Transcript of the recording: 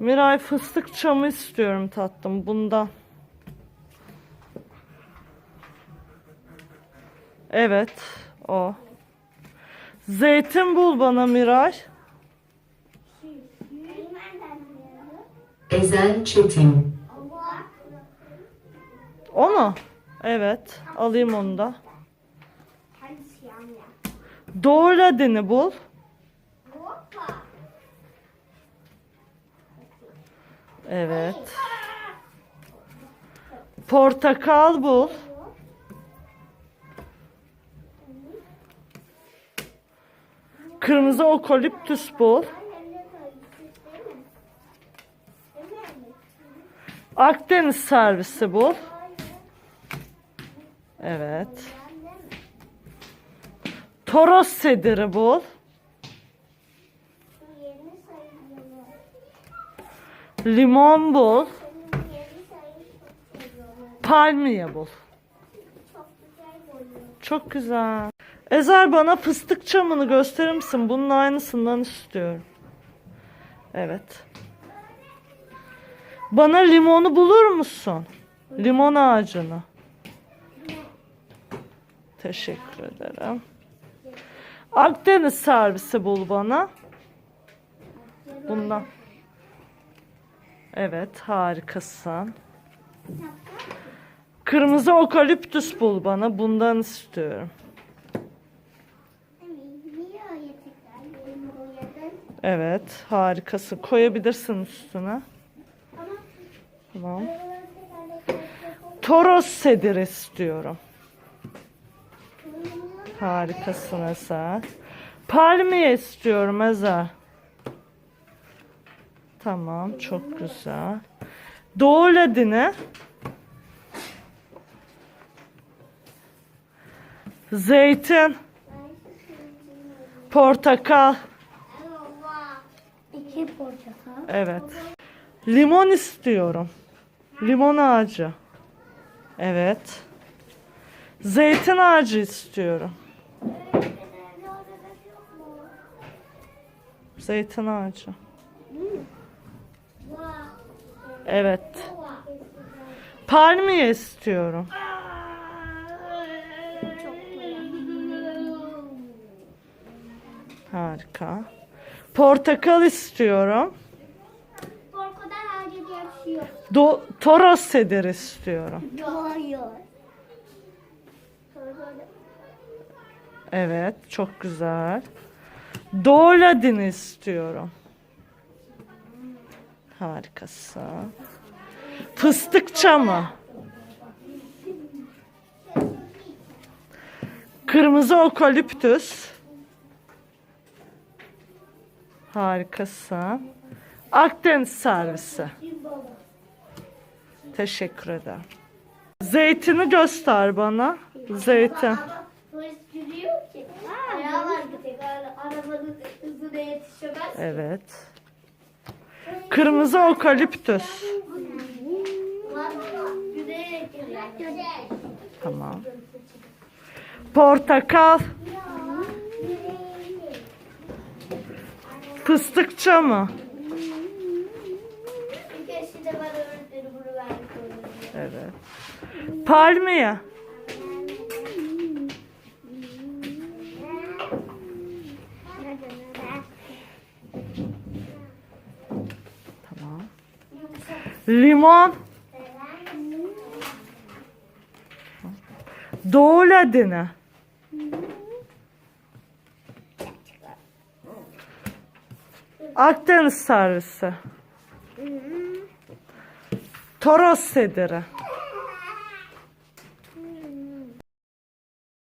Miray fıstık çamı istiyorum tatlım bundan. Evet o. Zeytin bul bana Miray. Ezel Çetin. O mu? Evet. Alayım onu da. Doğru adını bul. Evet. Portakal bul. Kırmızı okaliptüs bul. Akdeniz servisi bul. Evet. Toros sediri bul. Limon bul. Palmiye bul. Çok güzel. Ezer bana fıstık çamını gösterir misin? Bunun aynısından istiyorum. Evet. Bana limonu bulur musun? Limon ağacını. Teşekkür ederim. Akdeniz servisi bul bana. Bundan. Evet, harikasın. Kırmızı okaliptüs bul bana. Bundan istiyorum. Evet, harikasın. Koyabilirsin üstüne. Tamam. Toros sedir istiyorum. Harikasın Ezer. Palmiye istiyorum Ezer. Tamam, çok güzel. Doğu ledini. Zeytin. Portakal. İki portakal. Evet. Limon istiyorum. Limon ağacı. Evet. Zeytin ağacı istiyorum. Zeytin ağacı. Evet. Palmiye istiyorum. Harika. Portakal istiyorum. Diye bir şey yok. Do Toros sedir istiyorum. Evet, çok güzel. Doğu ladini istiyorum. Harikasın. Fıstık çamı. Kırmızı okaliptüs. Harikasın. Akdeniz servisi. Teşekkür ederim. Zeytini göster bana. Zeytin. Evet. Kırmızı okaliptüs. Mı? Tamam. Portakal. Fıstık çamı. Bir kez de bana öğretmeni bunu vermiş oldu. Evet. Palmiye. Tamam. Limon. Doğu ladini. Akdeniz servisi. Toros sediri.